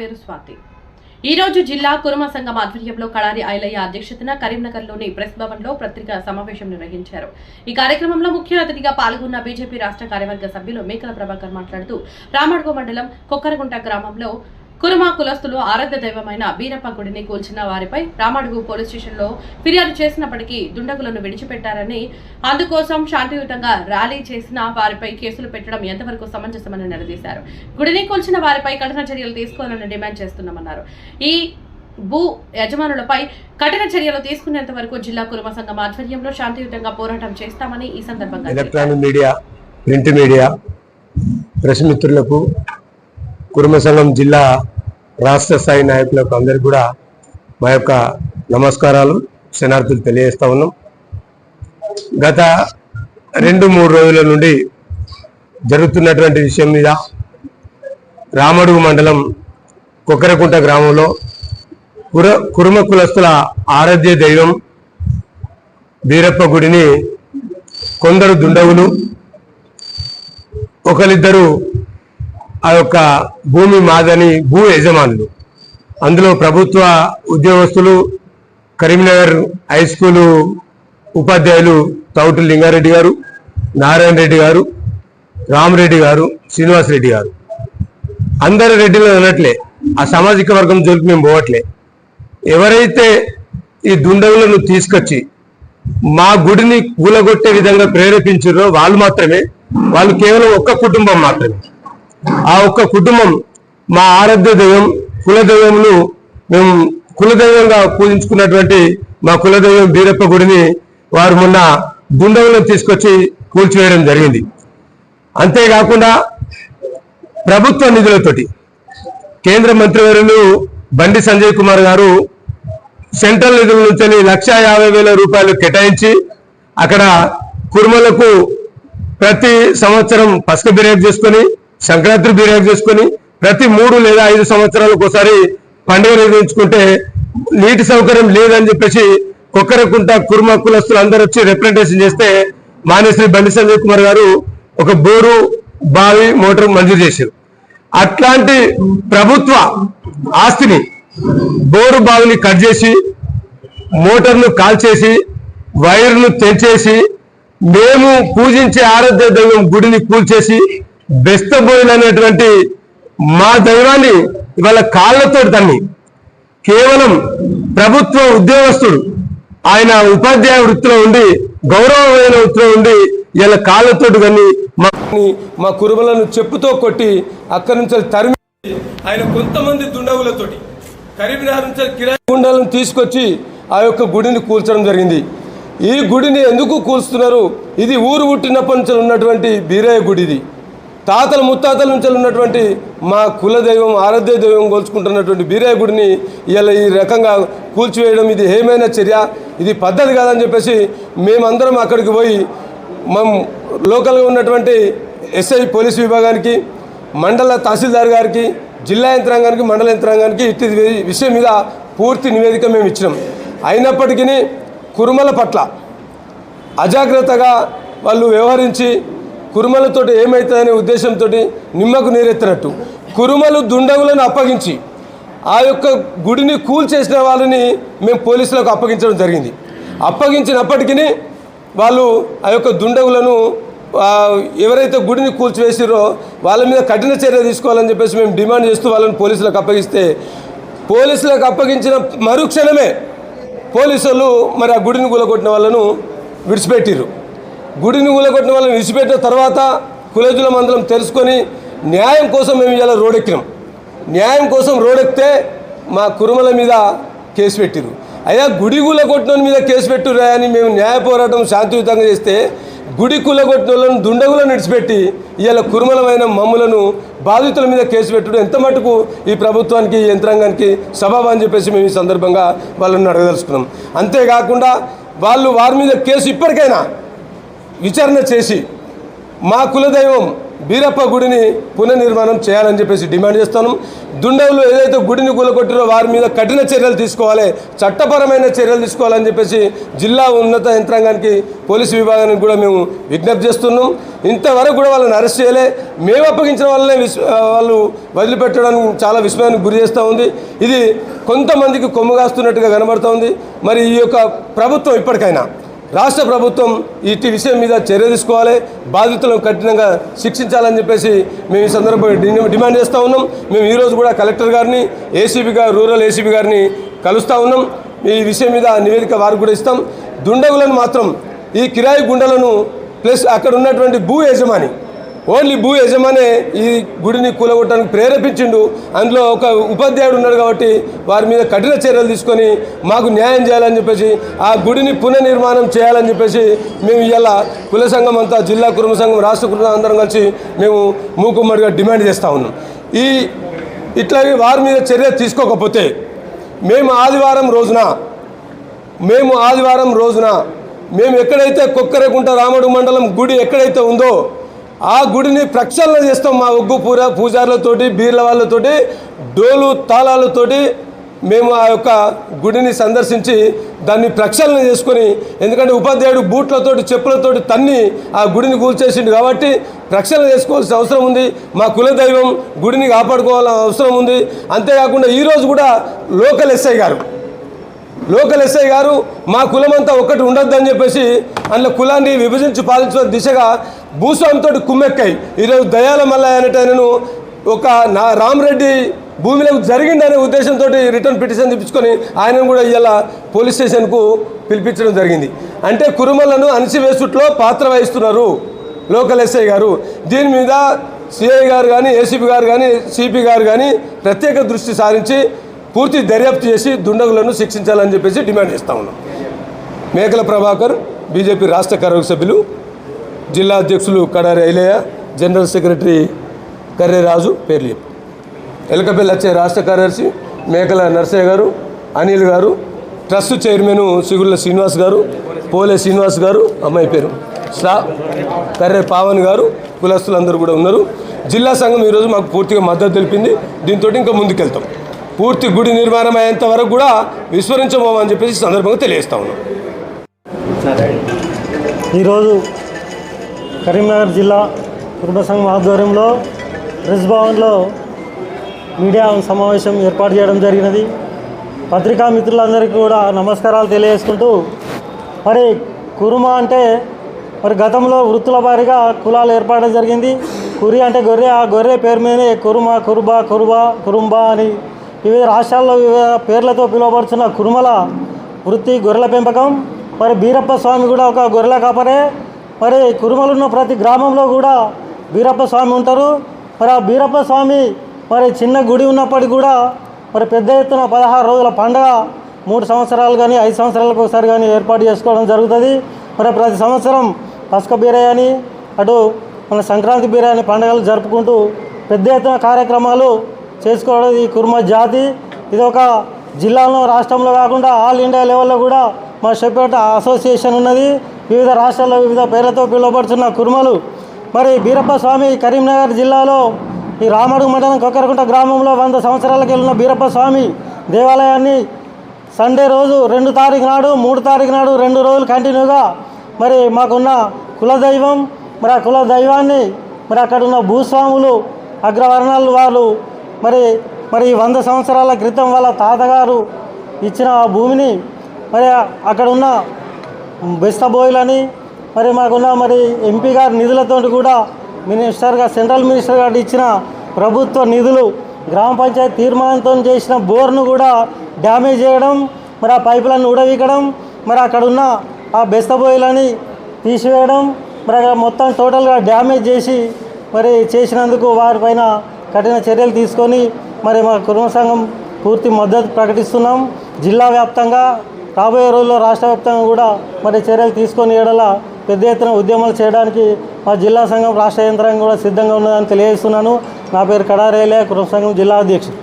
పేరు స్వాతి. ఈ రోజు జిల్లా కురుమ సంఘం ఆధ్వర్యంలో కళారి ఐలయ్య అధ్యక్షతన కరీంనగర్లోని ప్రెస్ భవన్లో పత్రికా సమావేశం నిర్వహించారు. ఈ కార్యక్రమంలో ముఖ్య అతిథిగా పాల్గొన్న బీజేపీ రాష్ట్ర కార్యవర్గ సభ్యులు మేకల ప్రభాకర్ మాట్లాడుతూ రామడుగు మండలం కొక్కరగుంట గ్రామంలో కురుమ కులస్తులు ఆరాధ్య దైవమైన బీరప్ప గుడిని కూల్చిన వారిపై రామడుగు పోలీస్ స్టేషన్లో ఫిర్యాదు చేసినప్పటికీ దుండగులను విడిచిపెట్టారని అందుకోసం శాంతియుతంగా ర్యాలీ చేసిన వారిపై కేసులు పెట్టడం ఎంతవరకు సమంజసమని నిలదీశారు. గుడిని కూల్చిన వారిపై కఠిన చర్యలు తీసుకోవాలని డిమాండ్ చేస్తున్నామన్నారు. ఈ భూ యజమానులపై కఠిన చర్యలు తీసుకునేంత వరకు జిల్లా కురుమ సంఘం ఆధ్వర్యంలో శాంతియుతంగా పోరాటం చేస్తామని ఈ సందర్భంగా electronic media print media press మిత్రులకు కురుమ సంఘం జిల్లా రాష్ట్ర స్థాయి నాయకులకు అందరికీ కూడా మా యొక్క నమస్కారాలు క్షణార్థులు తెలియజేస్తా ఉన్నాం. గత రెండు మూడు రోజుల నుండి జరుగుతున్నటువంటి విషయం మీద రామడుగు మండలం కొక్కరకుంట గ్రామంలో కుర కురుమ కులస్తుల ఆరాధ్య దైవం బీరప్ప గుడిని కొందరు దుండవులు ఒకరిద్దరు ఆ యొక్క భూమి మాదని భూ యజమానులు. అందులో ప్రభుత్వ ఉద్యోగస్తులు కరీంనగర్ హై స్కూలు ఉపాధ్యాయులు తౌటు లింగారెడ్డి గారు నారాయణ రెడ్డి గారు రామరెడ్డి గారు శ్రీనివాస్ రెడ్డి గారు. అందరు రెడ్డిలో ఉన్నట్లే. ఆ సామాజిక వర్గం జోలికి మేము పోవట్లే. ఎవరైతే ఈ దుండగులను తీసుకొచ్చి మా గుడిని కూలగొట్టే విధంగా ప్రేరేపించారో వాళ్ళు మాత్రమే. వాళ్ళు కేవలం ఒక్క కుటుంబం మాత్రమే. ఆ ఒక్క కుటుంబం మా ఆరాధ్య దైవం కులదైవములు మేము కులదైవంగా పూజించుకున్నటువంటి మా కులదైవం బీరప్ప గుడిని వారు మొన్న దుండగులను తీసుకొచ్చి కూల్చివేయడం జరిగింది. అంతేకాకుండా ప్రభుత్వ నిధులతోటి కేంద్ర మంత్రివర్యులు బండి సంజయ్ కుమార్ గారు సెంట్రల్ నిధుల నుంచి లక్ష యాభై వేల రూపాయలు కేటాయించి అక్కడ కుర్మలకు ప్రతి సంవత్సరం పసుక బిర్యానీ చేసుకొని సంక్రాంతి బిర్యానీ చేసుకొని ప్రతి మూడు లేదా ఐదు సంవత్సరాలకు ఒకసారి పండుగ నిర్వహించుకుంటే నీటి సౌకర్యం లేదని చెప్పేసి కుక్కరకుంట కుర్మ కులస్తులు అందరూ వచ్చి రిప్రజెంటేషన్ చేస్తే మానేశ్వరి బండి సంజయ్ కుమార్ గారు ఒక బోరు బావి మోటార్ మంజూరు చేశారు. అట్లాంటి ప్రభుత్వ ఆస్తిని బోరు బావిని కట్ చేసి మోటార్ను కాల్చేసి వైర్ను తెంచేసి మేము పూజించే ఆరాధ్య దైవం గుడిని కూల్చేసి బెస్తబోయిన అనేటువంటి మా దైవాన్ని ఇవాళ కాళ్ళతో తన్ని కేవలం ప్రభుత్వ ఉద్యోగస్తుడు ఆయన ఉపాధ్యాయ వృత్తిలో ఉండి గౌరవమైన వృత్తిలో ఉండి ఇలా కాళ్ళతో కానీ మా మా కురుమలను చెప్పుతో కొట్టి అక్కడి నుంచి తరిమి ఆయన కొంతమంది దుండగులతోటి కరీంనగర్ నుంచి కిరాయి గుండాలను తీసుకొచ్చి ఆ యొక్క గుడిని కూల్చడం జరిగింది. ఈ గుడిని ఎందుకు కూల్స్తున్నారు ఇది ఊరు పుట్టినప్పటి నుంచి ఉన్నటువంటి బీరయ్య గుడి ఇది. తాతల ముత్తాతల నుంచి ఉన్నటువంటి మా కుల దైవం ఆరాధ్య దైవం కోల్చుకుంటున్నటువంటి బీరయ్య గుడిని ఇలా ఈ రకంగా కూల్చివేయడం ఇది ఏమైనా చర్య ఇది పద్ధతి కాదని చెప్పేసి మేమందరం అక్కడికి పోయి మేము లోకల్గా ఉన్నటువంటి ఎస్ఐ పోలీస్ విభాగానికి మండల తహసీల్దార్ గారికి జిల్లా యంత్రాంగానికి మండల యంత్రాంగానికి ఇట్టి విషయం మీద పూర్తి నివేదిక మేము ఇచ్చినాం. అయినప్పటికీ కురుమల పట్ల అజాగ్రత్తగా వాళ్ళు వ్యవహరించి కురుమలతో ఏమవుతుందనే ఉద్దేశంతో నిమ్మకు నీరెత్తినట్టు. కురుమలు దుండగులను అప్పగించి ఆ యొక్క గుడిని కూల్చేసిన వాళ్ళని మేము పోలీసులకు అప్పగించడం జరిగింది. అప్పగించినప్పటికీ వాళ్ళు ఆ యొక్క దుండగులను ఎవరైతే గుడిని కూల్చివేసిరో వాళ్ళ మీద కఠిన చర్య తీసుకోవాలని చెప్పేసి మేము డిమాండ్ చేస్తూ వాళ్ళని పోలీసులకు అప్పగిస్తే పోలీసులకు అప్పగించిన మరుక్షణమే పోలీసులు మరి ఆ గుడిని కూలగొట్టిన వాళ్ళను విడిచిపెట్టిర్రు. గుడిని ఊలగొట్టిన వాళ్ళని విడిచిపెట్టిన తర్వాత కులేజుల మందరం తెలుసుకొని న్యాయం కోసం మేము ఇలా రోడెక్కినాం. న్యాయం కోసం రోడెక్కితే మా కురుమల మీద కేసు పెట్టిరు. అయ్యా గుడి కూలగొట్టిన మీద కేసు పెట్టురా అని మేము న్యాయ పోరాటం శాంతియుతంగా చేస్తే గుడి కూలగొట్టిన వాళ్ళను దుండగులను నడిచిపెట్టి ఇవాళ కురుమలమైన మమ్ములను బాధితుల మీద కేసు పెట్టడం. ఎంత మటుకు ఈ ప్రభుత్వానికి ఈ యంత్రాంగానికి సభాబా అని చెప్పేసి మేము ఈ సందర్భంగా వాళ్ళని అడగదలుచుకున్నాం. అంతేకాకుండా వాళ్ళు వారి మీద కేసు ఇప్పటికైనా విచారణ చేసి మా కులదైవం బీరప్ప గుడిని పునర్నిర్మాణం చేయాలని చెప్పేసి డిమాండ్ చేస్తాను. దుండవులు ఏదైతే గుడిని కూలగొట్టారో వారి మీద కఠిన చర్యలు తీసుకోవాలి. చట్టపరమైన చర్యలు తీసుకోవాలని చెప్పేసి జిల్లా ఉన్నత యంత్రాంగానికి పోలీసు విభాగానికి కూడా మేము విజ్ఞప్తి చేస్తున్నాం. ఇంతవరకు కూడా వాళ్ళని అరెస్ట్ చేయలే. మేము అప్పగించిన వాళ్ళనే విస్ వాళ్ళు వదిలిపెట్టడానికి చాలా విస్మయానికి గురి చేస్తూ ఉంది. ఇది కొంతమందికి కొమ్ముగాస్తున్నట్టుగా కనబడుతూ ఉంది. మరి ఈ యొక్క ప్రభుత్వం ఇప్పటికైనా రాష్ట్ర ప్రభుత్వం ఇటు విషయం మీద చర్య తీసుకోవాలి. బాధితులను కఠినంగా శిక్షించాలని చెప్పేసి మేము ఈ సందర్భంగా డిమాండ్ చేస్తూ ఉన్నాం. మేము ఈరోజు కూడా కలెక్టర్ గారిని ఏసీబీ గారు రూరల్ ఏసీబీ గారిని కలుస్తూ ఉన్నాం. ఈ విషయం మీద నివేదిక వారికి కూడా ఇస్తాం. దుండగులను మాత్రం ఈ కిరాయి గుండెలను ప్లస్ అక్కడ ఉన్నటువంటి భూ యజమాని ఓన్లీ భూ యజమానే ఈ గుడిని కూలగొట్టడానికి ప్రేరేపించిండు. అందులో ఒక ఉపాధ్యాయుడు ఉన్నాడు కాబట్టి వారి మీద కఠిన చర్యలు తీసుకొని మాకు న్యాయం చేయాలని చెప్పేసి ఆ గుడిని పునర్నిర్మాణం చేయాలని చెప్పేసి మేము ఇలా కుల సంఘం అంతా జిల్లా కుటుంబ సంఘం రాష్ట్ర కుటుంబ అందరం కలిసి మేము మూకుమ్మడిగా డిమాండ్ చేస్తూ ఉన్నాం. ఈ ఇట్లాగే వారి మీద చర్య తీసుకోకపోతే మేము ఆదివారం రోజున మేము ఆదివారం రోజున మేము ఎక్కడైతే కొక్కరేకుంట రాముడు మండలం గుడి ఎక్కడైతే ఉందో ఆ గుడిని ప్రక్షాళన చేస్తాం మా ఉగ్గు పూర పూజారులతోటి బీర్ల వాళ్ళతోటి డోలు తాళాలతోటి. మేము ఆ యొక్క గుడిని సందర్శించి దాన్ని ప్రక్షాళన చేసుకొని ఎందుకంటే ఉపాధ్యాయుడు బూట్లతోటి చెప్పులతోటి తన్ని ఆ గుడిని కూల్చేసిండు కాబట్టి ప్రక్షాళన చేసుకోవాల్సిన అవసరం ఉంది. మా కులదైవం గుడిని కాపాడుకోవాల్సిన అవసరం ఉంది. అంతేకాకుండా ఈరోజు కూడా local SI garu local SI garu మా కులమంతా ఒక్కటి ఉండొద్దని చెప్పేసి అందులో కులాన్ని విభజించి పాలించిన దిశగా భూస్వామితో కుమ్మెక్కాయి. ఈరోజు దయాల మల్లయ్య అనేటైనను ఒక నా రామరెడ్డి భూమిలో జరిగిందనే ఉద్దేశంతో రిటర్న్ పిటిషన్ తెప్పించుకొని ఆయనను కూడా ఇలా పోలీస్ స్టేషన్కు పిలిపించడం జరిగింది. అంటే కురుమలను అణిచివేసుట్లో పాత్ర వహిస్తున్నారు లోకల్ ఎస్ఐ గారు. దీని మీద సిఐ గారు కానీ ఏసీపీ గారు కానీ సిపి గారు కానీ ప్రత్యేక దృష్టి సారించి పూర్తి దర్యాప్తు చేసి దుండగులను శిక్షించాలని చెప్పేసి డిమాండ్ చేస్తా ఉన్నాం. మేకల ప్రభాకర్ బీజేపీ రాష్ట్ర కార్యవర్గ సభ్యులు జిల్లా అధ్యక్షులు కడారి ఐలయ్య జనరల్ సెక్రటరీ కర్రేరాజు పేర్లు చెప్పు. ఎలకపల్లి వచ్చే రాష్ట్ర కార్యదర్శి మేకల నర్సయ్య గారు అనిల్ గారు ట్రస్ట్ చైర్మన్ సిగుళ్ళ శ్రీనివాస్ గారు పోలే శ్రీనివాస్ గారు అమ్మాయి పేరు స్టా కర్రే పావన్ గారు కులస్తులందరూ కూడా ఉన్నారు. జిల్లా సంఘం ఈరోజు మాకు పూర్తిగా మద్దతు తెలిపింది. దీంతో ఇంకా ముందుకెళ్తాం. పూర్తి గుడి నిర్మాణం అయ్యేంత వరకు కూడా విస్మరించబోమని చెప్పేసి సందర్భంగా తెలియజేస్తా ఉన్నాం. ఈరోజు కరీంనగర్ జిల్లా కుటుంబ సంఘం ఆధ్వర్యంలో ప్రెస్ భవన్లో మీడియా సమావేశం ఏర్పాటు చేయడం జరిగినది. పత్రికా మిత్రులందరికీ కూడా నమస్కారాలు తెలియజేసుకుంటూ మరి కురుమ అంటే మరి గతంలో వృత్తుల వారిగా కులాలు ఏర్పడడం జరిగింది. కురి అంటే గొర్రె ఆ గొర్రె పేరు మీదనే కురుమ కురుబా కురుబా కురుంబా అని వివిధ రాష్ట్రాల్లో వివిధ పేర్లతో పిలువబడుతున్న కురుమల వృత్తి గొర్రెల పెంపకం. మరి బీరప్ప స్వామి కూడా ఒక గొర్రెల కాపరే. మరి కురుమలున్న ప్రతి గ్రామంలో కూడా బీరప్ప స్వామి ఉంటారు. మరి ఆ బీరప్ప స్వామి మరి చిన్న గుడి ఉన్నప్పటికీ కూడా మరి పెద్ద ఎత్తున పదహారు రోజుల పండగ మూడు సంవత్సరాలు కానీ ఐదు సంవత్సరాలకు ఒకసారి కానీ ఏర్పాటు చేసుకోవడం జరుగుతుంది. మరి ప్రతి సంవత్సరం పసుక బిర్యానీ అటు మన సంక్రాంతి బిర్యానీ పండుగలు జరుపుకుంటూ పెద్ద ఎత్తున కార్యక్రమాలు చేసుకోవడం ఈ కుర్మ జాతి. ఇది ఒక జిల్లాలో రాష్ట్రంలో కాకుండా ఆల్ ఇండియా లెవెల్లో కూడా మా షెపేట అసోసియేషన్ ఉన్నది. వివిధ రాష్ట్రాల్లో వివిధ పేర్లతో పిలువబడుతున్న కుర్మలు. మరి బీరప్ప స్వామి కరీంనగర్ జిల్లాలో ఈ రామడుగు మండలం కొక్కరకుంట గ్రామంలో వంద సంవత్సరాలకు వెళ్ళిన బీరప్ప స్వామి దేవాలయాన్ని సండే రోజు రెండు తారీఖు నాడు మూడు తారీఖు నాడు రెండు రోజులు కంటిన్యూగా మరి మాకున్న కులదైవం మరి ఆ కుల దైవాన్ని మరి అక్కడ ఉన్న భూస్వాములు అగ్రవర్ణాలు వాళ్ళు మరి మరి ఈ వంద సంవత్సరాల క్రితం వాళ్ళ తాతగారు ఇచ్చిన ఆ భూమిని మరి అక్కడ ఉన్న బెస్తబోయిలని మరి మాకున్న మరి ఎంపీ గారి నిధులతో కూడా మినిస్టర్గా సెంట్రల్ మినిస్టర్ గారు ఇచ్చిన ప్రభుత్వ నిధులు గ్రామ పంచాయతీ తీర్మానంతో చేసిన బోర్ను కూడా డ్యామేజ్ చేయడం మరి ఆ పైపులను ఉడవీకడం మరి అక్కడ ఉన్న ఆ బెస్తబోయిలని తీసివేయడం మరి అక్కడ మొత్తం టోటల్గా డ్యామేజ్ చేసి మరి చేసినందుకు వారిపైన కఠిన చర్యలు తీసుకొని మరి మా కుటుంబ సంఘం పూర్తి మద్దతు ప్రకటిస్తున్నాం. జిల్లా వ్యాప్తంగా రాబోయే రోజుల్లో రాష్ట్ర వ్యాప్తంగా కూడా మరి చర్యలు తీసుకొని ఏడల పెద్ద ఎత్తున ఉద్యమాలు చేయడానికి మా జిల్లా సంఘం రాష్ట్ర యంత్రాంగం కూడా సిద్ధంగా ఉన్నదని తెలియజేస్తున్నాను. నా పేరు కడారేలే కృష్ణ సంఘం జిల్లా అధ్యక్షుడు.